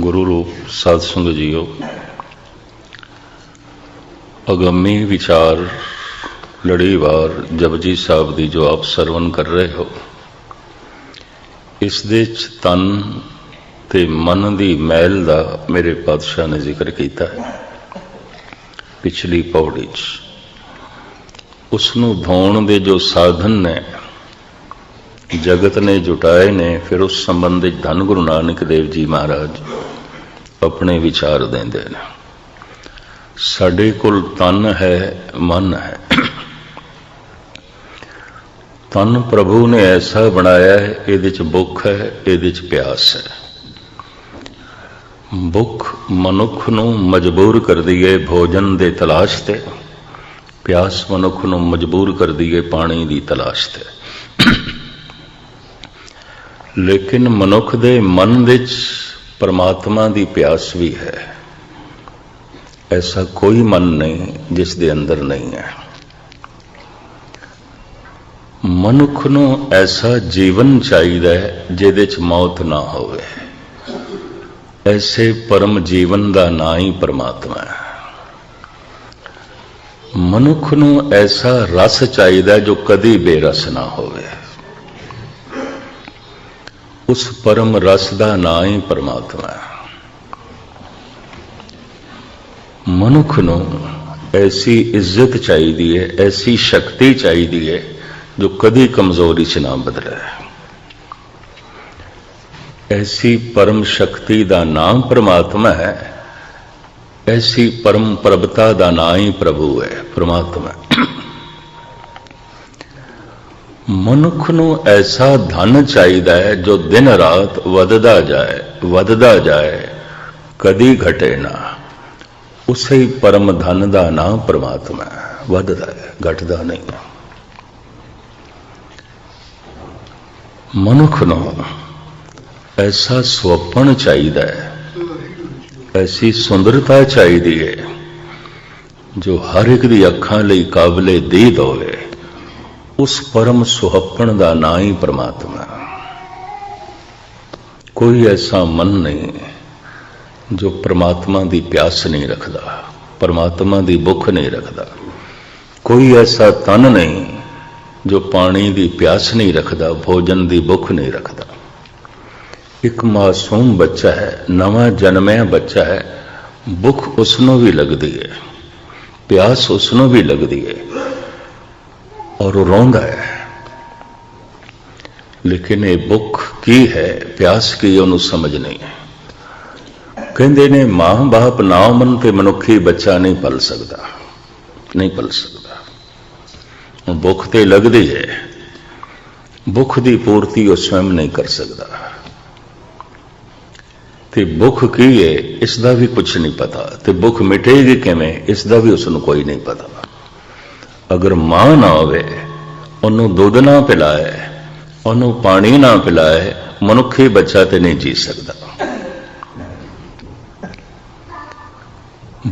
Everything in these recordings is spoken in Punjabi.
ਗੁਰੂ ਰੂਪ ਸਾਧ ਸੰਗਤ ਜੀਓ, ਅਗੰਮੀ ਵਿਚਾਰ ਲੜੀਵਾਰ ਜਪਜੀ ਸਾਹਿਬ ਦੀ ਜੋ ਆਪ ਸਰਵਨ ਕਰ ਰਹੇ ਹੋ, ਇਸ ਦੇ ਚ ਤਨ ਤੇ ਮਨ ਦੀ ਮੈਲ ਦਾ ਮੇਰੇ ਪਾਤਸ਼ਾਹ ਨੇ ਜ਼ਿਕਰ ਕੀਤਾ ਹੈ। ਪਿਛਲੀ ਪੌੜੀ 'ਚ ਉਸ ਨੂੰ ਧੋਣ ਦੇ ਜੋ ਸਾਧਨ ਨੇ ਜਗਤ ਨੇ ਜੁਟਾਏ ਨੇ, ਫਿਰ ਉਸ ਸੰਬੰਧ ਵਿੱਚ ਧੰਨ ਗੁਰੂ ਨਾਨਕ ਦੇਵ ਜੀ ਮਹਾਰਾਜ ਆਪਣੇ ਵਿਚਾਰ ਦਿੰਦੇ ਨੇ। ਸਾਡੇ ਕੋਲ ਤਨ ਹੈ, ਮਨ ਹੈ। ਤਨ ਪ੍ਰਭੂ ਨੇ ਐਸਾ ਬਣਾਇਆ ਹੈ, ਇਹਦੇ ਚ ਭੁੱਖ ਹੈ, ਇਹਦੇ ਚ ਪਿਆਸ ਹੈ। ਭੁੱਖ ਮਨੁੱਖ ਨੂੰ ਮਜਬੂਰ ਕਰਦੀ ਹੈ ਭੋਜਨ ਦੇ ਤਲਾਸ਼ ਤੇ, ਪਿਆਸ ਮਨੁੱਖ ਨੂੰ ਮਜਬੂਰ ਕਰਦੀ ਹੈ ਪਾਣੀ ਦੀ ਤਲਾਸ਼ ਤੇ। ਲੇਕਿਨ ਮਨੁੱਖ ਦੇ ਮਨ ਵਿੱਚ ਪਰਮਾਤਮਾ ਦੀ ਪਿਆਸ ਵੀ ਹੈ। ਐਸਾ ਕੋਈ ਮਨ ਨਹੀਂ ਜਿਸ ਦੇ ਅੰਦਰ ਨਹੀਂ ਹੈ। ਮਨੁੱਖ ਨੂੰ ਐਸਾ ਜੀਵਨ ਚਾਹੀਦਾ ਹੈ ਜਿਹਦੇ ਚ ਮੌਤ ਨਾ ਹੋਵੇ। ਐਸੇ ਪਰਮ ਜੀਵਨ ਦਾ ਨਾਂ ਹੀ ਪਰਮਾਤਮਾ ਹੈ। ਮਨੁੱਖ ਨੂੰ ਐਸਾ ਰਸ ਚਾਹੀਦਾ ਜੋ ਕਦੀ ਬੇਰਸ ਨਾ ਹੋਵੇ। ਉਸ ਪਰਮ ਰਸ ਦਾ ਨਾਂ ਹੀ ਪਰਮਾਤਮਾ। ਹੈ ਮਨੁੱਖ ਨੂੰ ਐਸੀ ਇੱਜ਼ਤ ਚਾਹੀਦੀ ਹੈ ਐਸੀ ਸ਼ਕਤੀ ਚਾਹੀਦੀ ਹੈ ਜੋ ਕਦੀ ਕਮਜ਼ੋਰੀ 'ਚ ਨਾ ਬਦਲੇ। ਐਸੀ ਪਰਮ ਸ਼ਕਤੀ ਦਾ ਨਾਮ ਪਰਮਾਤਮਾ ਹੈ, ਐਸੀ ਪਰਮ ਪ੍ਰਭਤਾ ਦਾ ਨਾਮ ਹੀ ਪ੍ਰਭੂ ਹੈ ਪਰਮਾਤਮਾ। ਮਨੁੱਖ ਨੂੰ ਐਸਾ ਧਨ ਚਾਹੀਦਾ ਹੈ ਜੋ ਦਿਨ ਰਾਤ ਵਧਦਾ ਜਾਏ ਵਧਦਾ ਜਾਏ, ਕਦੀ ਘਟੇ ਨਾ। ਉਸੇ ਹੀ ਪਰਮ ਧਨ ਦਾ ਨਾਮ ਪਰਮਾਤਮਾ ਹੈ, ਵਧਦਾ ਹੈ, ਘਟਦਾ ਨਹੀਂ। ਹੈ ਮਨੁੱਖ ਨੂੰ ਐਸਾ ਸੁਪਨ ਚਾਹੀਦਾ ਹੈ, ਐਸੀ ਸੁੰਦਰਤਾ ਚਾਹੀਦੀ ਹੈ, ਜੋ ਹਰ ਇੱਕ ਦੀ ਅੱਖਾਂ ਲਈ ਕਾਬਲੇ ਦੀਦ ਹੋਵੇ। ਉਸ ਪਰਮ ਸੁਹੱਪਣ ਦਾ ਨਾਂ ਹੀ ਪ੍ਰਮਾਤਮਾ ਕੋਈ ਐਸਾ ਮਨ ਨਹੀਂ ਜੋ ਪ੍ਰਮਾਤਮਾ ਦੀ ਪਿਆਸ ਨਹੀਂ ਰੱਖਦਾ, ਪ੍ਰਮਾਤਮਾ ਦੀ ਭੁੱਖ ਨਹੀਂ ਰੱਖਦਾ। ਕੋਈ ਐਸਾ ਤਨ ਨਹੀਂ ਜੋ ਪਾਣੀ ਦੀ ਪਿਆਸ ਨਹੀਂ ਰੱਖਦਾ, ਭੋਜਨ ਦੀ ਭੁੱਖ ਨਹੀਂ ਰੱਖਦਾ। ਇੱਕ ਮਾਸੂਮ ਬੱਚਾ ਹੈ, ਨਵਾਂ ਜਨਮਿਆ ਬੱਚਾ ਹੈ, ਭੁੱਖ ਉਸ ਨੂੰ ਵੀ ਲੱਗਦੀ ਹੈ, ਪਿਆਸ ਉਸ ਨੂੰ ਵੀ ਲੱਗਦੀ ਹੈ। ਔਰ ਉਹ ਰੋਂਦਾ ਹੈ। ਲੇਕਿਨ ਇਹ ਭੁੱਖ ਕੀ ਹੈ? ਪਿਆਸ ਕੀ ਉਹਨੂੰ ਸਮਝ ਨਹੀਂ ਹੈ। ਕਹਿੰਦੇ ਨੇ, ਮਾਂ ਬਾਪ ਨਾ ਮਨ ਤੇ ਮਨੁੱਖੀ ਬੱਚਾ ਨਹੀਂ ਪਲ ਸਕਦਾ। ਨਹੀਂ ਪਲ ਸਕਦਾ। ਭੁੱਖ ਤੇ ਲੱਗਦੀ ਹੈ। ਭੁੱਖ ਦੀ ਪੂਰਤੀ ਉਹ ਸਵੈਮ ਨਹੀਂ ਕਰ ਸਕਦਾ। ਤੇ ਭੁੱਖ ਕੀ ਹੈ? ਇਸ ਦਾ ਵੀ ਕੁਝ ਨਹੀਂ ਪਤਾ। ਤੇ ਭੁੱਖ ਮਿਟੇਗੀ ਕਿਵੇਂ? ਇਸ ਦਾ ਵੀ ਉਸ ਨੂੰ ਕੋਈ ਨਹੀਂ ਪਤਾ। ਅਗਰ ਮਾਂ ਨਾ ਹੋਵੇ, ਉਹਨੂੰ ਦੁੱਧ ਨਾ ਪਿਲਾਏ, ਉਹਨੂੰ ਪਾਣੀ ਨਾ ਪਿਲਾਏ, ਮਨੁੱਖੀ ਬੱਚਾ ਤੇ ਨਹੀਂ ਜੀ ਸਕਦਾ।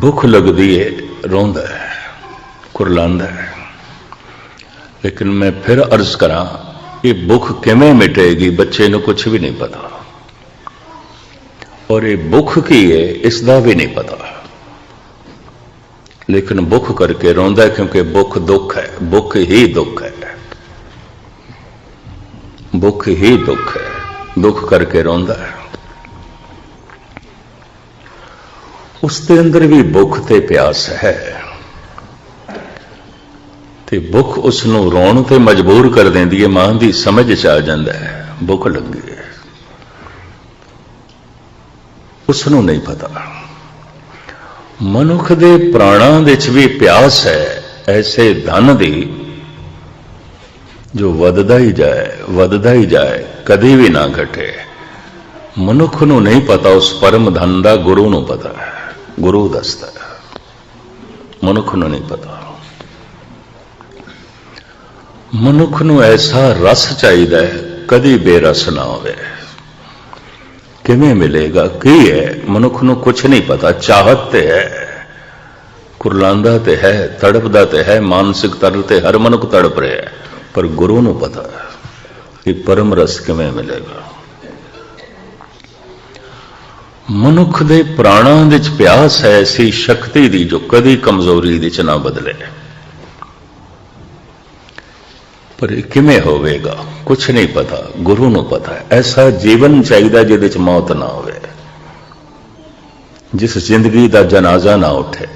ਭੁੱਖ ਲੱਗਦੀ ਹੈ ਰੋਂਦਾ ਹੈ, ਕੁਰਲਾਉਂਦਾ ਹੈ। ਲੇਕਿਨ ਮੈਂ ਫਿਰ ਅਰਜ਼ ਕਰਾਂ ਇਹ ਭੁੱਖ ਕਿਵੇਂ ਮਿਟੇਗੀ, ਬੱਚੇ ਨੂੰ ਕੁਝ ਵੀ ਨਹੀਂ ਪਤਾ। ਔਰ ਇਹ ਭੁੱਖ ਕੀ ਹੈ ਇਸ ਦਾ ਵੀ ਨਹੀਂ ਪਤਾ। ਲੇਕਿਨ ਭੁੱਖ ਕਰਕੇ ਰੋਂਦਾ ਕਿਉਂਕਿ ਭੁੱਖ ਦੁੱਖ ਹੈ ਭੁੱਖ ਹੀ ਦੁੱਖ ਹੈ। ਭੁੱਖ ਹੀ ਦੁੱਖ ਹੈ ਦੁੱਖ ਕਰਕੇ ਰੋਂਦਾ ਹੈ। ਉਸ ਦੇ ਅੰਦਰ ਵੀ ਭੁੱਖ ਤੇ ਪਿਆਸ ਹੈ। ਤੇ ਭੁੱਖ ਉਸ ਨੂੰ ਰੋਣ ਤੇ ਮਜਬੂਰ ਕਰ ਦਿੰਦੀ ਹੈ, ਮਾਂ ਦੀ ਸਮਝ ਚ ਆ ਜਾਂਦਾ ਹੈ ਭੁੱਖ ਲੱਗੀ। ਹੈ ਉਸ ਨੂੰ ਨਹੀਂ ਪਤਾ। ਮਨੁੱਖ ਦੇ ਪ੍ਰਾਣਾਂ ਵਿੱਚ ਵੀ ਪਿਆਸ ਹੈ, ਐਸੇ ਧਨ ਦੀ ਜੋ ਵੱਧਦਾ ਹੀ ਜਾਏ, ਵੱਧਦਾ ਹੀ ਜਾਏ, ਕਦੇ ਵੀ ਨਾ ਘਟੇ। ਮਨੁੱਖ ਨੂੰ ਨਹੀਂ ਪਤਾ, ਉਸ ਪਰਮ ਧਨ ਦਾ ਗੁਰੂ ਨੂੰ ਪਤਾ ਹੈ, ਗੁਰੂ ਦੱਸਦਾ ਹੈ। ਮਨੁੱਖ ਨੂੰ ਨਹੀਂ ਪਤਾ। ਮਨੁੱਖ ਨੂੰ ਐਸਾ ਰਸ ਚਾਹੀਦਾ ਹੈ, ਕਦੀ ਬੇਰਸ ਨਾ ਹੋਵੇ। ਕਿਵੇਂ ਮਿਲੇਗਾ? ਕੀ ਹੈ? ਮਨੁੱਖ ਨੂੰ ਕੁਝ ਨਹੀਂ ਪਤਾ। ਚਾਹਤ ਤੇ ਹੈ। ਕੁਰਲਾਂਦਾ ਤੇ ਹੈ, ਤੜਪਦਾ ਤੇ ਹੈ, ਮਾਨਸਿਕ ਤਰਲ ਤੇ ਹਰ ਮਨੁੱਖ ਤੜਪ ਰਿਹਾ ਹੈ। ਪਰ ਗੁਰੂ ਨੂੰ ਪਤਾ ਹੈ ਕਿ ਪਰਮ ਰਸ ਕਿਵੇਂ ਮਿਲੇਗਾ। ਮਨੁੱਖ ਦੇ ਪ੍ਰਾਣਾਂ ਵਿੱਚ ਪਿਆਸ ਹੈ, ਐਸੀ ਸ਼ਕਤੀ ਦੀ ਜੋ ਕਦੀ ਕਮਜ਼ੋਰੀ ਵਿੱਚ ਨਾ ਬਦਲੇ। ਪਰ ਇਹ ਕਿਵੇਂ ਹੋਵੇਗਾ? ਕੁਝ ਨਹੀਂ ਪਤਾ, ਗੁਰੂ ਨੂੰ ਪਤਾ ਹੈ। ਐਸਾ ਜੀਵਨ ਚਾਹੀਦਾ ਜਿਹਦੇ ਵਿੱਚ ਮੌਤ ਨਾ ਹੋਵੇ। ਜਿਸ ਜ਼ਿੰਦਗੀ ਦਾ ਜਨਾਜ਼ਾ ਨਾ ਉੱਠੇ।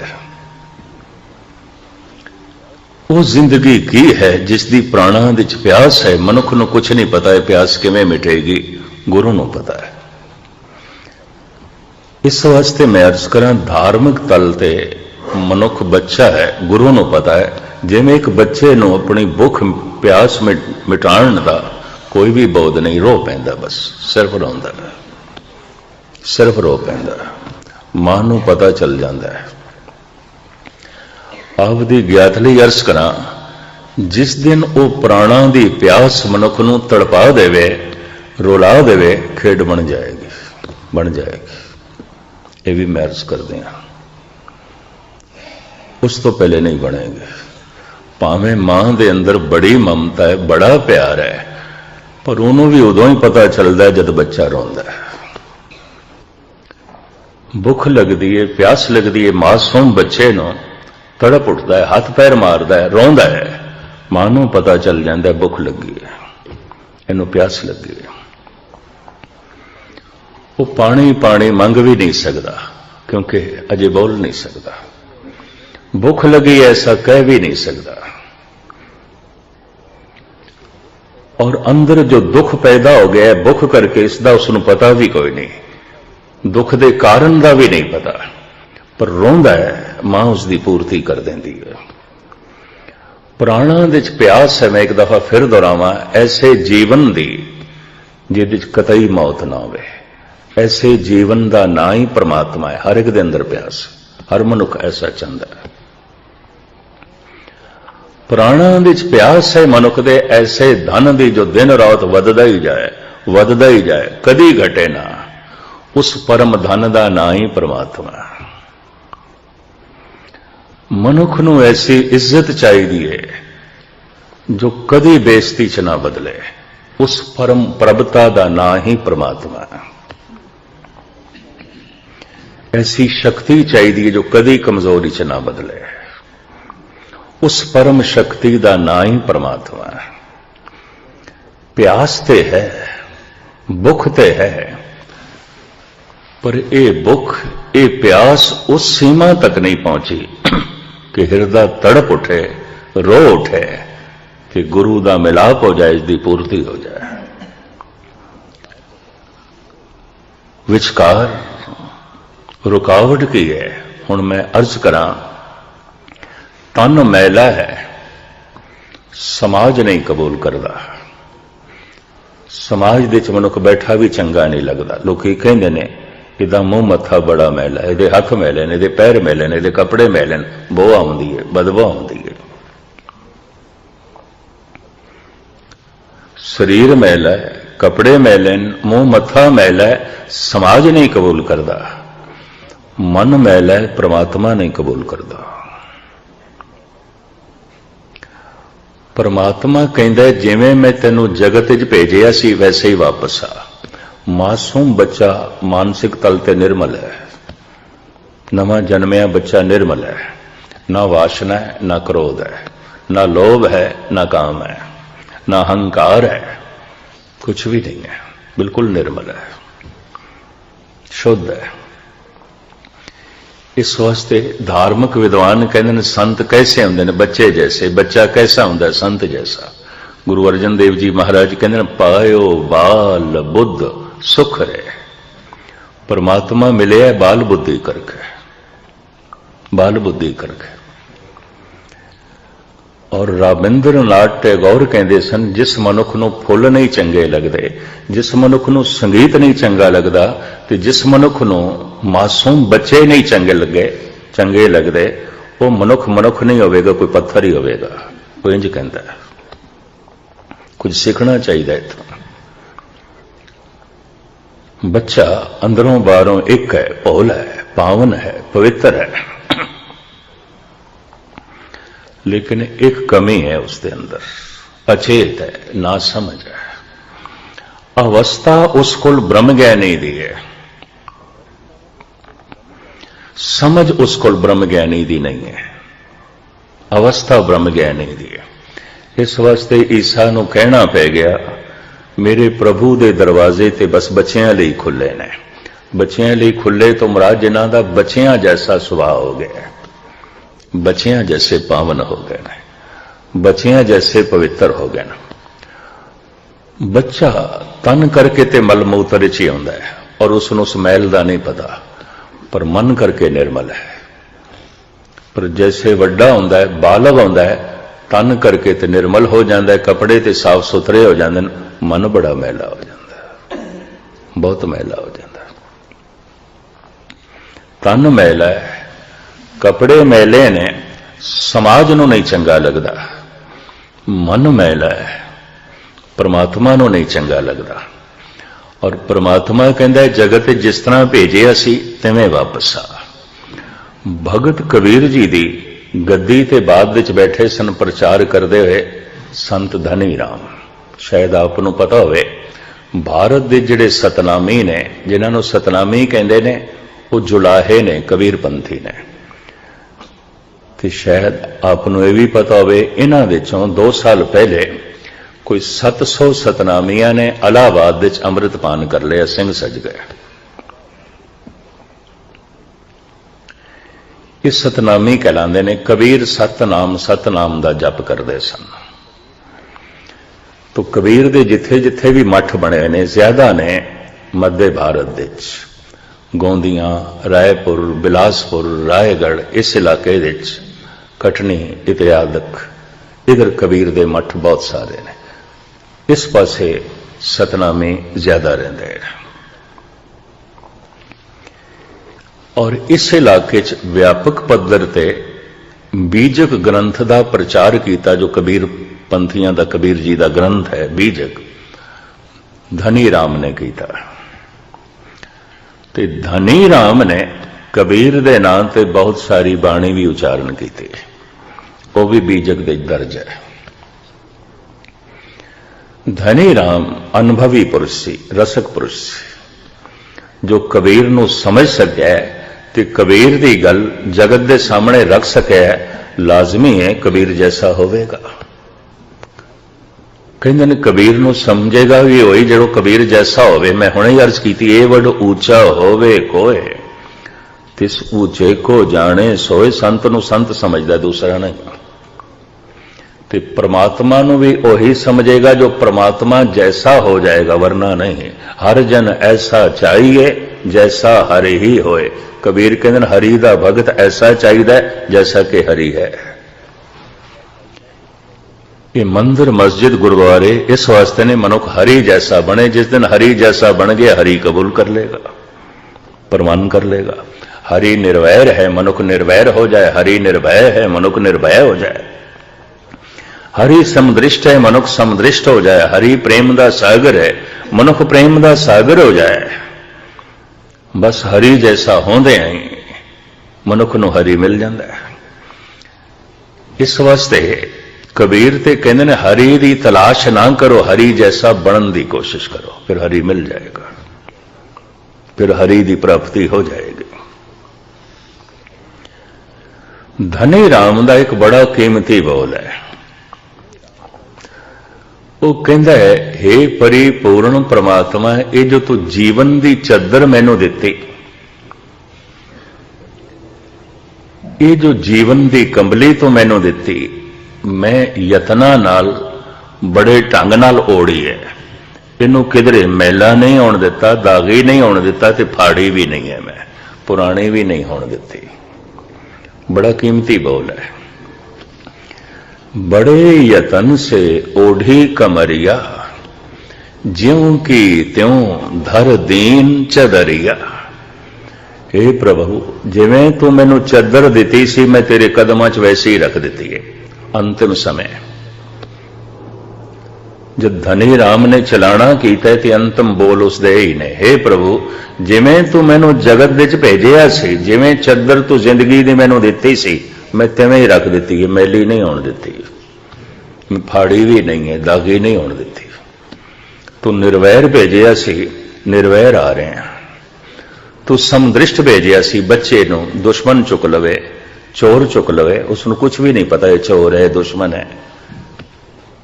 ਉਹ ਜ਼ਿੰਦਗੀ ਕੀ ਹੈ ਜਿਸ ਦੀ ਪ੍ਰਾਣਾਂ ਵਿੱਚ ਪਿਆਸ ਹੈ? ਮਨੁੱਖ ਨੂੰ ਕੁਝ ਨਹੀਂ ਪਤਾ ਹੈ ਪਿਆਸ ਕਿਵੇਂ ਮਿਟੇਗੀ। ਗੁਰੂ ਨੂੰ ਪਤਾ ਹੈ। ਇਸ ਵਾਸਤੇ ਮੈਂ ਅਰਜ਼ ਕਰਾਂ, ਧਾਰਮਿਕ ਤਲ ਤੇ ਮਨੁੱਖ ਬੱਚਾ ਹੈ, ਗੁਰੂ ਨੂੰ ਪਤਾ ਹੈ। ਜਿਵੇਂ ਇੱਕ ਬੱਚੇ ਨੂੰ ਆਪਣੀ ਭੁੱਖ, ਪਿਆਸ ਮਿਟ- ਮਿਟਾਉਣ ਦਾ ਕੋਈ ਵੀ ਬੋਧ ਨਹੀਂ ਰੋ ਪੈਂਦਾ ਬਸ, ਸਿਰਫ ਰੋਂਦਾ ਹੈ। ਸਿਰਫ ਰੋ ਪੈਂਦਾ ਮਾਂ ਨੂੰ ਪਤਾ ਚੱਲ ਜਾਂਦਾ ਹੈ। ਆਪ ਦੀ ਗਿਆਤ ਲਈ ਅਰਜ਼ ਕਰਾਂ, ਜਿਸ ਦਿਨ ਉਹ ਪ੍ਰਾਣਾਂ ਦੀ ਪਿਆਸ ਮਨੁੱਖ ਨੂੰ ਤੜਪਾ ਦੇਵੇ, ਰੋਲਾ ਦੇਵੇ, ਖੇਡ ਬਣ ਜਾਏਗੀ ਬਣ ਜਾਏਗੀ। ਇਹ ਵੀ ਮੈਂ ਅਰਜ਼ ਕਰਦੇ ਹਾਂ। ਉਸ ਤੋਂ ਪਹਿਲੇ ਨਹੀਂ ਬਣੇਗੀ। ਭਾਵੇਂ ਮਾਂ ਦੇ ਅੰਦਰ ਬੜੀ ਮਮਤਾ ਹੈ, ਬੜਾ ਪਿਆਰ ਹੈ, ਪਰ ਉਹਨੂੰ ਵੀ ਉਦੋਂ ਹੀ ਪਤਾ ਚੱਲਦਾ ਜਦ ਬੱਚਾ ਰੋਂਦਾ ਹੈ। ਭੁੱਖ ਲੱਗਦੀ ਹੈ ਪਿਆਸ ਲੱਗਦੀ ਹੈ ਮਾਸੂਮ ਬੱਚੇ ਨੂੰ, ਤੜਪ ਉੱਠਦਾ ਹੈ, ਹੱਥ ਪੈਰ ਮਾਰਦਾ ਹੈ, ਰੋਂਦਾ ਹੈ। ਮਾਂ ਨੂੰ ਪਤਾ ਚੱਲ ਜਾਂਦਾ ਹੈ ਭੁੱਖ ਲੱਗੀ ਹੈ ਇਹਨੂੰ ਪਿਆਸ ਲੱਗੀ ਹੈ ਉਹ ਪਾਣੀ ਪਾਣੀ ਮੰਗ ਵੀ ਨਹੀਂ ਸਕਦਾ, ਕਿਉਂਕਿ ਅਜੇ ਬੋਲ ਨਹੀਂ ਸਕਦਾ। ਭੁੱਖ ਲੱਗੀ ਐਸਾ ਕਹਿ ਵੀ ਨਹੀਂ ਸਕਦਾ। ਔਰ ਅੰਦਰ ਜੋ ਦੁੱਖ ਪੈਦਾ ਹੋ ਗਿਆ ਹੈ ਭੁੱਖ ਕਰਕੇ ਇਸ ਦਾ ਉਸ ਨੂੰ ਪਤਾ ਵੀ ਕੋਈ ਨਹੀਂ। ਦੁੱਖ ਦੇ ਕਾਰਨ ਦਾ ਵੀ ਨਹੀਂ ਪਤਾ, ਪਰ ਰੋਂਦਾ ਹੈ ਮਾਂ ਉਸ ਦੀ ਪੂਰਤੀ ਕਰ ਦਿੰਦੀ ਹੈ ਪ੍ਰਾਣਾਂ ਦੇ ਵਿੱਚ ਪਿਆਸ ਹੈ ਮੈਂ ਇੱਕ ਦਫਾ ਫਿਰ ਦੁਹਰਾਵਾਂ, ਐਸੇ ਜੀਵਨ ਦੀ ਜਿਹਦੇ ਵਿੱਚ ਕਤਈ ਮੌਤ ਨਾ ਹੋਵੇ। ਐਸੇ ਜੀਵਨ ਦਾ ਨਾਂ ਹੀ ਪ੍ਰਮਾਤਮਾ ਹੈ ਹਰ ਇੱਕ ਦੇ ਅੰਦਰ ਪਿਆਸ, ਹਰ ਮਨੁੱਖ ਐਸਾ ਚੰਦਾ ਹੈ ਪ੍ਰਾਣਾਂ ਵਿੱਚ ਪਿਆਸ ਹੈ ਮਨੁੱਖ ਦੇ, ਐਸੇ ਧਨ ਦੀ ਜੋ ਦਿਨ ਰਾਤ ਵਧਦਾ ਹੀ ਜਾਏ, ਵਧਦਾ ਹੀ ਜਾਏ, ਕਦੀ ਘਟੇ ਨਾ। ਉਸ ਪਰਮ ਧਨ ਦਾ ਨਾਂ ਹੀ ਪ੍ਰਮਾਤਮਾ ਮਨੁੱਖ ਨੂੰ ਐਸੀ ਇੱਜ਼ਤ ਚਾਹੀਦੀ ਹੈ, ਜੋ ਕਦੀ ਬੇਇੱਜ਼ਤੀ ਚ ਨਾ ਬਦਲੇ। ਉਸ ਪਰਮ ਪ੍ਰਭਤਾ ਦਾ ਨਾਂ ਹੀ ਪ੍ਰਮਾਤਮਾ ਐਸੀ ਸ਼ਕਤੀ ਚਾਹੀਦੀ ਹੈ ਜੋ ਕਦੀ ਕਮਜ਼ੋਰੀ ਚ ਨਾ ਬਦਲੇ। ਉਸ ਪਰਮ ਸ਼ਕਤੀ ਦਾ ਨਾਂ ਹੀ ਪ੍ਰਮਾਤਮਾ ਹੈ। ਪਿਆਸ ਤੇ ਹੈ, ਭੁੱਖ ਤੇ ਹੈ, ਪਰ ਇਹ ਭੁੱਖ, ਇਹ ਪਿਆਸ ਉਸ ਸੀਮਾ ਤੱਕ ਨਹੀਂ ਪਹੁੰਚੀ ਕਿ ਹਿਰਦਾ ਤੜਪ ਉਠੇ, ਰੋ ਉਠੇ, ਕਿ ਗੁਰੂ ਦਾ ਮਿਲਾਪ ਹੋ ਜਾਏ ਇਸ ਦੀ ਪੂਰਤੀ ਹੋ ਜਾਏ। ਵਿਚਕਾਰ ਰੁਕਾਵਟ ਕੀ ਹੈ? ਹੁਣ ਮੈਂ ਅਰਜ਼ ਕਰਾਂ ਤਨ ਮੈਲਾ ਹੈ, ਸਮਾਜ ਨਹੀਂ ਕਬੂਲ ਕਰਦਾ। ਸਮਾਜ ਦੇ ਵਿੱਚ ਮਨੁੱਖ ਬੈਠਾ ਵੀ ਚੰਗਾ ਨਹੀਂ ਲੱਗਦਾ। ਲੋਕੀ ਕਹਿੰਦੇ ਨੇ, ਇਹਦਾ ਮੂੰਹ ਮੱਥਾ ਬੜਾ ਮੈਲਾ ਇਹਦੇ ਹੱਥ ਮੈਲੇ ਨੇ, ਇਹਦੇ ਪੈਰ ਮੈਲੇ ਨੇ, ਇਹਦੇ ਕੱਪੜੇ ਮੈਲੇ ਨੇ ਬੋ ਆਉਂਦੀ ਹੈ, ਬਦਬੂ ਆਉਂਦੀ ਹੈ। ਸਰੀਰ ਮੈਲਾ ਹੈ, ਕੱਪੜੇ ਮੈਲੇ ਨੇ, ਮੂੰਹ ਮੱਥਾ ਮੈਲਾ ਹੈ, ਸਮਾਜ ਨਹੀਂ ਕਬੂਲ ਕਰਦਾ। ਮਨ ਮੈਲਾ ਹੈ, ਪ੍ਰਮਾਤਮਾ ਨਹੀਂ ਕਬੂਲ ਕਰਦਾ। ਪਰਮਾਤਮਾ ਕਹਿੰਦਾ ਜਿਵੇਂ ਮੈਂ ਤੈਨੂੰ ਜਗਤ ਵਿੱਚ ਭੇਜਿਆ ਸੀ, ਵੈਸੇ ਹੀ ਵਾਪਸ ਆ। ਮਾਸੂਮ ਬੱਚਾ ਮਾਨਸਿਕ ਤਲ ਤੇ ਨਿਰਮਲ ਹੈ। ਨਵਾਂ ਜਨਮਿਆ ਬੱਚਾ ਨਿਰਮਲ ਹੈ। ਨਾ ਵਾਸ਼ਨਾ ਹੈ, ਨਾ ਕ੍ਰੋਧ ਹੈ। ਨਾ ਲੋਭ ਹੈ, ਨਾ ਕਾਮ ਹੈ। ਨਾ ਹੰਕਾਰ ਹੈ। ਕੁਝ ਵੀ ਨਹੀਂ ਹੈ। ਬਿਲਕੁਲ ਨਿਰਮਲ ਹੈ। ਸ਼ੁੱਧ ਹੈ। ਇਸ ਵਾਸਤੇ ਧਾਰਮਿਕ ਵਿਦਵਾਨ ਕਹਿੰਦੇ ਨੇ, ਸੰਤ ਕੈਸੇ ਹੁੰਦੇ ਨੇ? ਬੱਚੇ ਜੈਸੇ, ਬੱਚਾ ਕੈਸਾ ਹੁੰਦਾ? ਸੰਤ ਜੈਸਾ। ਗੁਰੂ ਅਰਜਨ ਦੇਵ ਜੀ ਮਹਾਰਾਜ ਕਹਿੰਦੇ ਨੇ, ਪਾਇਓ ਬਾਲ ਬੁੱਧ ਸੁਖ ਰਹੇ। ਪਰਮਾਤਮਾ ਮਿਲਿਆ, ਬਾਲ ਬੁੱਧੀ ਕਰਕੇ ਬਾਲ ਬੁੱਧੀ ਕਰਕੇ ਔਰ ਰਾਬਿੰਦਰਨਾਥ ਟੈਗੋਰ ਕਹਿੰਦੇ ਸਨ, ਜਿਸ ਮਨੁੱਖ ਨੂੰ ਫੁੱਲ ਨਹੀਂ ਚੰਗੇ ਲੱਗਦੇ, ਜਿਸ ਮਨੁੱਖ ਨੂੰ ਸੰਗੀਤ ਨਹੀਂ ਚੰਗਾ ਲੱਗਦਾ ਤੇ ਜਿਸ ਮਨੁੱਖ ਨੂੰ ਮਾਸੂਮ ਬੱਚੇ ਨਹੀਂ ਚੰਗੇ ਲੱਗੇ, ਚੰਗੇ ਲੱਗਦੇ, ਉਹ ਮਨੁੱਖ ਮਨੁੱਖ ਨਹੀਂ ਹੋਵੇਗਾ, ਕੋਈ ਪੱਥਰ ਹੀ ਹੋਵੇਗਾ। ਕੋਈ ਇੰਜ ਕਹਿੰਦਾ ਹੈ। ਕੁਝ ਸਿੱਖਣਾ ਚਾਹੀਦਾ ਹੈ ਇੱਥੋਂ। ਬੱਚਾ ਅੰਦਰੋਂ ਬਾਹਰੋਂ ਇੱਕ ਹੈ, ਭੋਲਾ ਹੈ, ਪਾਵਨ ਹੈ, ਪਵਿੱਤਰ ਹੈ। ਲੇਕਿਨ ਇੱਕ ਕਮੀ ਹੈ ਉਸ ਦੇ ਅੰਦਰ। ਅਚੇਤ ਹੈ, ਨਾ ਸਮਝ ਹੈ। ਅਵਸਥਾ ਉਸ ਕੋਲ ਬ੍ਰਹਮ ਗਿਆਨੀ ਦੀ ਹੈ। ਸਮਝ ਉਸ ਕੋਲ ਬ੍ਰਹਮ ਗਿਆਨੀ ਦੀ ਨਹੀਂ ਹੈ। ਅਵਸਥਾ ਬ੍ਰਹਮ ਗਿਆਨੀ ਦੀ ਹੈ। ਇਸ ਵਾਸਤੇ ਈਸਾ ਨੂੰ ਕਹਿਣਾ ਪੈ ਗਿਆ, ਮੇਰੇ ਪ੍ਰਭੂ ਦੇ ਦਰਵਾਜ਼ੇ ਤੇ ਬਸ ਬੱਚਿਆਂ ਲਈ ਖੁੱਲੇ ਨੇ। ਬੱਚਿਆਂ ਲਈ ਖੁੱਲੇ ਤੋਂ ਮਰਾਜ ਜਿਨ੍ਹਾਂ ਦਾ ਬੱਚਿਆਂ ਜੈਸਾ ਸੁਭਾਅ ਹੋ ਗਿਆ ਹੈ। ਬੱਚਿਆਂ ਜੈਸੇ ਪਾਵਨ ਹੋ ਗਏ ਨੇ, ਬੱਚਿਆਂ ਜੈਸੇ ਪਵਿੱਤਰ ਹੋ ਗਏ ਨੇ। ਬੱਚਾ ਤਨ ਕਰਕੇ ਤੇ ਮਲ ਮੂਤਰ ਚ ਹੀ ਆਉਂਦਾ ਹੈ ਔਰ ਉਸ ਨੂੰ ਸਮੈਲ ਦਾ ਨਹੀਂ ਪਤਾ, ਪਰ ਮਨ ਕਰਕੇ ਨਿਰਮਲ ਹੈ। ਪਰ ਜੈਸੇ ਵੱਡਾ ਹੁੰਦਾ ਹੈ ਬਾਲਗ ਹੁੰਦਾ ਹੈ, ਤਨ ਕਰਕੇ ਤੇ ਨਿਰਮਲ ਹੋ ਜਾਂਦਾ ਹੈ, ਕੱਪੜੇ ਤੇ ਸਾਫ਼ ਸੁਥਰੇ ਹੋ ਜਾਂਦੇ ਨੇ, ਮਨ ਬੜਾ ਮੈਲਾ ਹੋ ਜਾਂਦਾ ਬਹੁਤ ਮੈਲਾ ਹੋ ਜਾਂਦਾ ਤਨ ਮੈਲਾ ਹੈ ਕੱਪੜੇ ਮੈਲੇ ਨੇ, ਸਮਾਜ ਨੂੰ ਨਹੀਂ ਚੰਗਾ ਲੱਗਦਾ। ਮਨ ਮੈਲਾ ਹੈ, ਪਰਮਾਤਮਾ ਨੂੰ ਨਹੀਂ ਚੰਗਾ ਲੱਗਦਾ। ਔਰ ਪਰਮਾਤਮਾ ਕਹਿੰਦਾ ਹੈ, ਜਗਤ ਜਿਸ ਤਰ੍ਹਾਂ ਭੇਜਿਆ ਸੀ, ਤਿਵੇਂ ਵਾਪਸ ਆ। ਭਗਤ ਕਬੀਰ ਜੀ ਦੀ ਗੱਦੀ ਤੇ ਬਾਅਦ ਵਿੱਚ ਬੈਠੇ ਸਨ, ਪ੍ਰਚਾਰ ਕਰਦੇ ਹੋਏ, ਸੰਤ ਧਨੀ ਰਾਮ। ਸ਼ਾਇਦ ਆਪ ਨੂੰ ਪਤਾ ਹੋਵੇ, ਭਾਰਤ ਦੇ ਜਿਹੜੇ ਸਤਨਾਮੀ ਨੇ, ਜਿਨ੍ਹਾਂ ਨੂੰ ਸਤਨਾਮੀ ਕਹਿੰਦੇ ਨੇ, ਉਹ ਜੁਲਾਹੇ ਨੇ ਕਬੀਰ ਪੰਥੀ ਨੇ। ਤੇ ਸ਼ਾਇਦ ਆਪ ਨੂੰ ਇਹ ਵੀ ਪਤਾ ਹੋਵੇ, ਇਹਨਾਂ ਵਿੱਚੋਂ 2 ਸਾਲ ਪਹਿਲੇ ਕੋਈ 700 ਸਤਨਾਮੀਆਂ ਨੇ ਅਲਾਹਾਬਾਦ ਵਿੱਚ ਅੰਮ੍ਰਿਤਪਾਨ ਕਰ ਲਿਆ, ਸਿੰਘ ਸਜ ਗਏ। ਇਹ ਸਤਨਾਮੀ ਕਹਿਲਾਉਂਦੇ ਨੇ, ਕਬੀਰ ਸਤਨਾਮ ਸਤਨਾਮ ਦਾ ਜਪ ਕਰਦੇ ਸਨ। ਤੋ ਕਬੀਰ ਦੇ ਜਿੱਥੇ ਜਿੱਥੇ ਵੀ ਮੱਠ ਬਣੇ ਨੇ, ਜ਼ਿਆਦਾ ਨੇ ਮੱਧੇ ਭਾਰਤ ਦੇ ਵਿੱਚ। ਗੋਂਦੀਆਂ, ਰਾਏਪੁਰ, ਬਿਲਾਸਪੁਰ ਰਾਏਗੜ ਇਸ ਇਲਾਕੇ ਵਿੱਚ ਕਟਨੀ ਇਤਿਆਦਕ ਇਧਰ ਕਬੀਰ ਦੇ ਮੱਠ ਬਹੁਤ ਸਾਰੇ ਨੇ। ਇਸ ਪਾਸੇ ਸਤਨਾਮੀ ਜ਼ਿਆਦਾ ਰਹਿੰਦੇ ਨੇ। ਔਰ ਇਸ ਇਲਾਕੇ 'ਚ ਵਿਆਪਕ ਪੱਧਰ ਤੇ ਬੀਜਕ ਗ੍ਰੰਥ ਦਾ ਪ੍ਰਚਾਰ ਕੀਤਾ, ਜੋ ਕਬੀਰ ਪੰਥੀਆਂ ਦਾ ਕਬੀਰ ਜੀ ਦਾ ਗ੍ਰੰਥ ਹੈ, ਬੀਜਕ ਧਨੀ ਰਾਮ ਨੇ ਕੀਤਾ। ਤੇ ਧਨੀ ਰਾਮ ਨੇ ਕਬੀਰ ਦੇ ਨਾਂ ਤੇ ਬਹੁਤ ਸਾਰੀ ਬਾਣੀ ਵੀ ਉਚਾਰਨ ਕੀਤੀ। ਉਹ ਵੀ ਬੀਜਕ ਦੇ ਦਰਜ ਹੈ। ਧਨੀ ਰਾਮ ਅਨੁਭਵੀ ਪੁਰਸ਼ ਸੀ, ਰਸਕ ਪੁਰਸ਼ ਸੀ। ਜੋ ਕਬੀਰ ਨੂੰ ਸਮਝ ਸਕਿਆ ਤੇ ਕਬੀਰ ਦੀ ਗੱਲ ਜਗਤ ਦੇ ਸਾਹਮਣੇ ਰੱਖ ਸਕਿਆ ਲਾਜ਼ਮੀ ਹੈ, ਕਬੀਰ ਜੈਸਾ ਹੋਵੇਗਾ। ਕਹਿੰਦੇ ਨੇ ਕਬੀਰ ਨੂੰ ਸਮਝੇਗਾ ਵੀ ਹੋਈ ਜਿਹੜਾ ਕਬੀਰ ਜੈਸਾ ਹੋਵੇ, ਮੈਂ ਹੁਣੇ ਹੀ ਅਰਜ਼ ਕੀਤੀ, ਇਹ ਵੱਡ ਉੱਚਾ ਹੋਵੇ ਕੋਏ। ਤਿਸ ਉੱਚੇ ਕੋ ਜਾਣੇ, ਸੋਏ ਸੰਤ ਨੂੰ ਸੰਤ ਸਮਝਦਾ ਦੂਸਰਾ ਨਹੀਂ। ਤੇ ਪ੍ਰਮਾਤਮਾ ਨੂੰ ਵੀ ਉਹੀ ਸਮਝੇਗਾ ਜੋ ਪ੍ਰਮਾਤਮਾ ਜੈਸਾ ਹੋ ਜਾਏਗਾ, ਵਰਨਾ ਨਹੀਂ। ਹਰ ਜਨ ਐਸਾ ਚਾਹੀਏ, ਜੈਸਾ ਹਰਿ ਹੀ ਹੋਏ। ਕਬੀਰ ਕਹਿੰਦੇ ਨੇ ਹਰੀ ਦਾ ਭਗਤ ਐਸਾ ਚਾਹੀਦਾ ਜੈਸਾ ਕਿ ਹਰੀ ਹੈ। ਇਹ ਮੰਦਰ, ਮਸਜਿਦ, ਗੁਰਦੁਆਰੇ ਇਸ ਵਾਸਤੇ ਨੇ ਮਨੁੱਖ ਹਰੀ ਜੈਸਾ ਬਣੇ, ਜਿਸ ਦਿਨ ਹਰੀ ਜੈਸਾ ਬਣ ਗਿਆ, ਹਰੀ ਕਬੂਲ ਕਰ ਲੇਗਾ ਪ੍ਰਮਾਨ ਕਰ ਲੇਗਾ। ਹਰੀ ਨਿਰਵੈਰ ਹੈ, ਮਨੁੱਖ ਨਿਰਵੈਰ ਹੋ ਜਾਏ, ਹਰੀ ਨਿਰਭੈ ਹੈ, ਮਨੁੱਖ ਨਿਰਭੈ ਹੋ ਜਾਏ। ਹਰੀ ਸਮਦ੍ਰਿਸ਼ਟ ਹੈ, ਮਨੁੱਖ ਸਮਦ੍ਰਿਸ਼ਟ ਹੋ ਜਾਏ। ਹਰੀ ਪ੍ਰੇਮ ਦਾ ਸਾਗਰ ਹੈ, ਮਨੁੱਖ ਪ੍ਰੇਮ ਦਾ ਸਾਗਰ ਹੋ ਜਾਏ। ਬਸ ਹਰੀ ਜੈਸਾ ਹੁੰਦੇ ਆਂ ਮਨੁੱਖ ਨੂੰ ਹਰੀ ਮਿਲ ਜਾਂਦਾ ਹੈ। ਇਸ ਵਾਸਤੇ ਕਬੀਰ ਤੇ ਕਹਿੰਦੇ ਨੇ, ਹਰੀ ਦੀ ਤਲਾਸ਼ ਨਾ ਕਰੋ, ਹਰੀ ਜੈਸਾ ਬਣਨ ਦੀ ਕੋਸ਼ਿਸ਼ ਕਰੋ, ਫਿਰ ਹਰੀ ਮਿਲ ਜਾਏਗਾ। ਫਿਰ ਹਰੀ ਦੀ ਪ੍ਰਾਪਤੀ ਹੋ ਜਾਏਗੀ। ਧਨੀ ਰਾਮ ਦਾ ਇੱਕ ਬੜਾ ਕੀਮਤੀ ਬੋਲ ਹੈ। ਉਹ ਕਹਿੰਦਾ ਹੈ हे ਪਰਿਪੂਰਨ ਪ੍ਰਮਾਤਮਾ, ਇਹ ਜੋ ਤੂੰ ਜੀਵਨ ਦੀ ਚਾਦਰ ਮੈਨੂੰ ਦਿੱਤੀ, ਇਹ ਜੋ ਜੀਵਨ ਦੀ ਕੰਬਲੀ ਤੂੰ ਮੈਨੂੰ ਦਿੱਤੀ ਮੈਂ ਯਤਨਾ ਨਾਲ ਬੜੇ ਢੰਗ ਨਾਲ ਓੜੀ ਹੈ ਇਹਨੂੰ ਕਿਧਰੇ ਮੈਲਾ ਨਹੀਂ ਆਉਣ ਦਿੱਤਾ ਦਾਗੀ ਨਹੀਂ ਆਉਣ ਦਿੱਤਾ ਤੇ ਫਾੜੀ ਵੀ ਨਹੀਂ ਹੈ ਮੈਂ ਪੁਰਾਣੀ ਵੀ ਨਹੀਂ ਹੋਣ ਦਿੱਤੀ ਬੜਾ ਕੀਮਤੀ ਬੋਲ ਹੈ बड़े यतन से ओढ़ी कमरिया ज्यों की त्यों धर दीन चदरिया हे ਪ੍ਰਭੂ ਜਿਵੇਂ ਤੂੰ ਮੈਨੂੰ ਚੱਦਰ ਦਿੱਤੀ ਸੀ ਮੈਂ ਤੇਰੇ ਕਦਮਾਂ 'ਚ ਵੈਸੇ ਹੀ ਰੱਖ ਦਿੱਤੀ ਹੈ ਅੰਤਿਮ ਸਮੇਂ। ਜਦ ਧਨੀ ਰਾਮ ਨੇ ਚਲਾਣਾ ਕੀਤਾ ਤੇ ਅੰਤਮ ਬੋਲ ਉਸ ਦੇ ਹੀ ਨੇ हे ਪ੍ਰਭੂ, ਜਿਵੇਂ ਤੂੰ ਮੈਨੂੰ ਜਗਤ ਵਿੱਚ ਭੇਜਿਆ ਸੀ, ਜਿਵੇਂ ਚੱਦਰ ਤੂੰ ਜ਼ਿੰਦਗੀ ਦੀ ਮੈਨੂੰ ਦਿੱਤੀ ਸੀ, ਮੈਂ ਤਿਵੇਂ ਹੀ ਰੱਖ ਦਿੱਤੀ ਹੈ ਮੈਲੀ ਨਹੀਂ ਹੋਣ ਦਿੱਤੀ। ਫਾੜੀ ਵੀ ਨਹੀਂ ਹੈ, ਦਾਗੀ ਨਹੀਂ ਹੋਣ ਦਿੱਤੀ। ਤੂੰ ਨਿਰਵੈਰ ਭੇਜਿਆ ਸੀ, ਨਿਰਵੈਰ ਆ ਰਹੇ। ਆ ਤੂੰ ਸਮਦ੍ਰਿਸ਼ਟ ਭੇਜਿਆ ਸੀ, ਬੱਚੇ ਨੂੰ ਦੁਸ਼ਮਣ ਚੁੱਕ ਲਵੇ। ਚੋਰ ਚੁੱਕ ਲਵੇ ਉਸ ਨੂੰ ਕੁਝ ਵੀ ਨਹੀਂ ਪਤਾ ਇਹ ਚੋਰ ਹੈ ਦੁਸ਼ਮਣ ਹੈ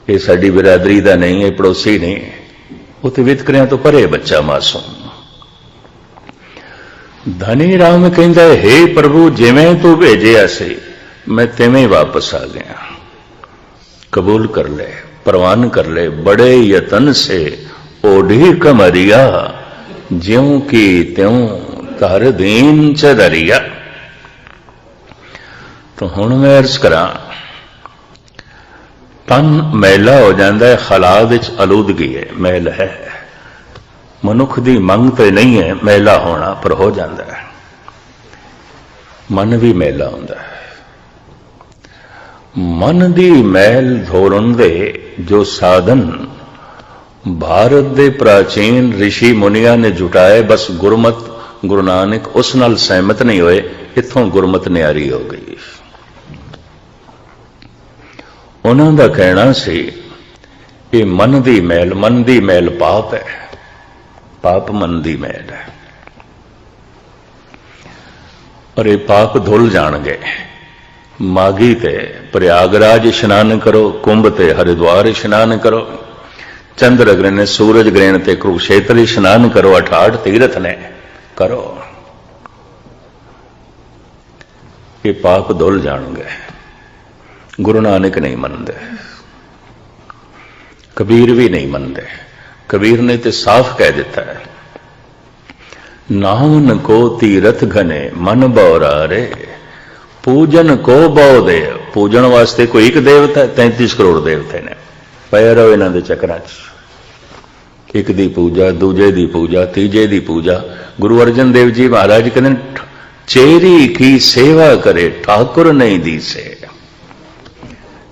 ਇਹ ਸਾਡੀ ਬਰਾਦਰੀ ਦਾ ਨਹੀਂ ਹੈ ਪੜੋਸੀ ਨਹੀਂ ਉਹ ਤੇ ਵਿਤਕਰਿਆਂ ਤੋਂ ਪਰੇ ਬੱਚਾ ਮਾਸੂਮ ਧਨੀ ਰਾਮ ਕਹਿੰਦਾ ਹੈ हे ਪ੍ਰਭੂ ਜਿਵੇਂ ਤੂੰ ਭੇਜਿਆ ਸੀ ਮੈਂ ਤਿਵੇਂ ਹੀ ਵਾਪਸ ਆ ਗਿਆ ਕਬੂਲ ਕਰ ਲੈ ਪ੍ਰਵਾਨ ਕਰ ਲੈ ਬੜੇ ਯਤਨ ਸੇ ਓਢੀ ਕਮਰਿਆ ਜਿਉ ਕੀ ਤਿਉ ਕਰ ਦੀਨ ਚ ਦਰਿਆ ਤਾਂ ਹੁਣ ਮੈਂ ਅਰਜ਼ ਕਰਾਂ। ਤਨ ਮੈਲਾ ਹੋ ਜਾਂਦਾ ਹੈ ਖਲਾ ਵਿੱਚ ਅਲੂਦਗੀ ਹੈ, ਮੈਲ ਹੈ। ਮਨੁੱਖ ਦੀ ਮੰਗ ਤੇ ਨਹੀਂ ਹੈ ਮੈਲਾ ਹੋਣਾ, ਪਰ ਹੋ ਜਾਂਦਾ ਹੈ। ਮਨ ਵੀ ਮੈਲਾ ਹੁੰਦਾ ਹੈ। ਮਨ ਦੀ ਮੈਲ ਧੋਰਨ ਦੇ ਜੋ ਸਾਧਨ ਭਾਰਤ ਦੇ ਪ੍ਰਾਚੀਨ ઋષਿ ਮੁਨੀਆਂ ਨੇ ਜੁਟਾਏ, ਬਸ ਗੁਰਮਤ, ਗੁਰੂ ਨਾਨਕ ਉਸ ਨਾਲ ਸਹਿਮਤ ਨਹੀਂ ਹੋਏ, ਇੱਥੋਂ ਗੁਰਮਤ ਨਿਆਰੀ ਹੋ ਗਈ। ਉਹਨਾਂ ਦਾ ਕਹਿਣਾ ਸੀ ਇਹ ਮਨ ਦੀ ਮੈਲ, ਮਨ ਦੀ ਮੈਲ ਪਾਪ ਹੈ। ਪਾਪ ਮਨ ਦੀ ਮੈਲ ਹੈ। ਔਰ ਇਹ ਪਾਪ ਧੁੱਲ ਜਾਣਗੇ। ਮਾਗੀ ਤੇ ਪ੍ਰਯਾਗਰਾਜ ਇਸ਼ਨਾਨ ਕਰੋ, ਕੁੰਭ ਤੇ ਹਰਿਦੁਆਰ ਇਸ਼ਨਾਨ ਕਰੋ। ਚੰਦਰ ਗ੍ਰਹਿਣ, ਸੂਰਜ ਗ੍ਰਹਿਣ ਤੇ ਕੁਰੂਕਸ਼ੇਤਰ ਇਸ਼ਨਾਨ ਕਰੋ 68 ਤੀਰਥ ਨੇ, ਕਰੋ। ਇਹ ਪਾਪ ਧੁੱਲ ਜਾਣਗੇ। ਗੁਰੂ ਨਾਨਕ ਨਹੀਂ ਮੰਨਦੇ। ਕਬੀਰ ਵੀ ਨਹੀਂ ਮੰਨਦੇ। ਕਬੀਰ ਨੇ ਤੇ ਸਾਫ਼ ਕਹਿ ਦਿੱਤਾ ਹੈ ਨਾਮਨ ਕੋ ਤੀਰਥ ਘਨੇ ਮਨ ਬੌਰਾਰੇ ਪੂਜਨ ਕੋ ਬਹੁ ਦੇ ਪੂਜਣ ਵਾਸਤੇ ਕੋਈ ਇੱਕ ਦੇਵਤਾ ਹੈ, 33 ਕਰੋੜ ਦੇਵਤੇ ਨੇ। ਪਏ ਰਹੋ ਇਹਨਾਂ ਦੇ ਚੱਕਰਾਂ 'ਚ। ਇੱਕ ਦੀ ਪੂਜਾ ਦੂਜੇ ਦੀ ਪੂਜਾ ਤੀਜੇ ਦੀ ਪੂਜਾ। ਗੁਰੂ ਅਰਜਨ ਦੇਵ ਜੀ ਮਹਾਰਾਜ ਕਹਿੰਦੇ ਨੇ, ਚੇਰੀ ਕੀ ਸੇਵਾ ਕਰੇ ਠਾਕੁਰ ਨਹੀਂ ਦੀਸੇ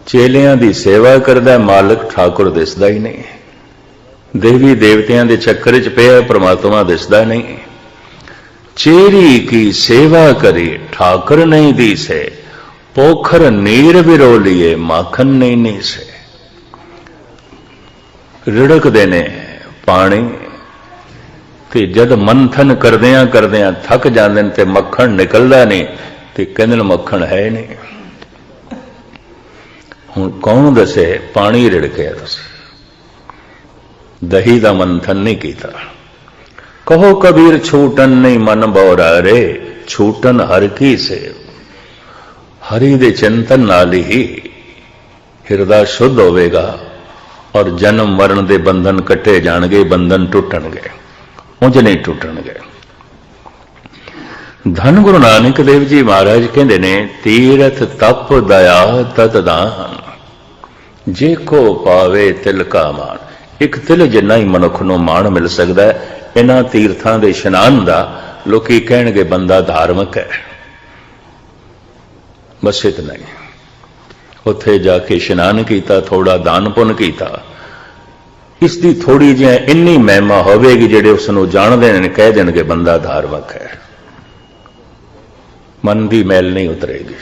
ਚੇਲਿਆਂ ਦੀ ਸੇਵਾ ਕਰਦਾ ਮਾਲਕ ਠਾਕੁਰ ਦਿਸਦਾ ਹੀ ਨਹੀਂ। ਦੇਵੀ ਦੇਵਤਿਆਂ ਦੇ ਚੱਕਰ 'ਚ ਪਿਆ ਪ੍ਰਮਾਤਮਾ ਦਿਸਦਾ ਨਹੀਂ। ਚੇਰੀ ਕੀ ਸੇਵਾ ਕਰੇ, ਠਾਕੁਰ ਨਹੀਂ ਦੀਸੇ। ਪੋਖਰ ਨੀਰ ਵਿਰੋਲੀਏ ਮਾਖਨ ਨਹੀਂ ਨੀਸੇ। ਰਿੜਕਦੇ ਨੇ ਪਾਣੀ ਤੇ ਜਦ ਮੰਥਨ ਕਰਦਿਆਂ ਕਰਦਿਆਂ ਥੱਕ ਜਾਂਦੇ ਨੇ ਤੇ ਮੱਖਣ ਨਿਕਲਦਾ ਨਹੀਂ ਤੇ ਕਹਿੰਦੇ ਮੱਖਣ ਹੈ ਨਹੀਂ। ਹੁਣ ਕੌਣ ਦੱਸੇ, ਪਾਣੀ ਰਿੜਕਿਆ ਤੁਸੀਂ? ਦਹੀਂ ਦਾ ਮੰਥਨ ਨਹੀਂ ਕੀਤਾ। ਕਹੋ ਕਬੀਰ ਛੂਟਨ ਨਹੀਂ ਮਨ ਬੋਰਾ ਰੇ ਛੂਟਨ ਹਰ ਕੀ ਸੇ ਹਰੀ ਦੇ ਚਿੰਤਨ ਨਾਲ ਹੀ ਹਿਰਦਾ ਸ਼ੁੱਧ ਹੋਵੇਗਾ ਔਰ ਜਨਮ ਮਰਨ ਦੇ ਬੰਧਨ ਕੱਟੇ ਜਾਣਗੇ, ਬੰਧਨ ਟੁੱਟਣਗੇ। ਉਂਝ ਨਹੀਂ ਟੁੱਟਣਗੇ। ਧੰਨ ਗੁਰੂ ਨਾਨਕ ਦੇਵ ਜੀ ਮਹਾਰਾਜ ਕਹਿੰਦੇ ਨੇ, ਤੀਰਥ ਤਪ ਦਇਆ ਤਤ ਦਾਨ। ਜੇ ਕੋ ਪਾਵੇ ਤਿਲ ਕਾ ਮਾਣ। ਇੱਕ ਤਿਲ ਜਿੰਨਾ ਹੀ ਮਨੁੱਖ ਨੂੰ ਮਾਣ ਮਿਲ ਸਕਦਾ ਹੈ, ਇਹਨਾਂ ਤੀਰਥਾਂ ਦੇ ਇਸ਼ਨਾਨ ਦਾ ਲੋਕੀ ਕਹਿਣਗੇ ਬੰਦਾ ਧਾਰਮਿਕ ਹੈ। ਬਸ ਇਤਨਾ ਹੀ। ਉੱਥੇ ਜਾ ਕੇ ਇਸ਼ਨਾਨ ਕੀਤਾ ਥੋੜਾ ਦਾਨ ਪੁੰਨ ਕੀਤਾ। ਇਸ ਦੀ ਥੋੜੀ ਜਿਹੀ ਇੰਨੀ ਮਹਿਮਾ ਹੋਵੇਗੀ ਜਿਹੜੇ ਉਸ ਨੂੰ ਜਾਣਦੇ ਨੇ, ਕਹਿ ਦੇਣਗੇ ਬੰਦਾ ਧਾਰਮਿਕ ਹੈ। ਮਨ ਦੀ ਮੈਲ ਨਹੀਂ ਉਤਰੇਗੀ।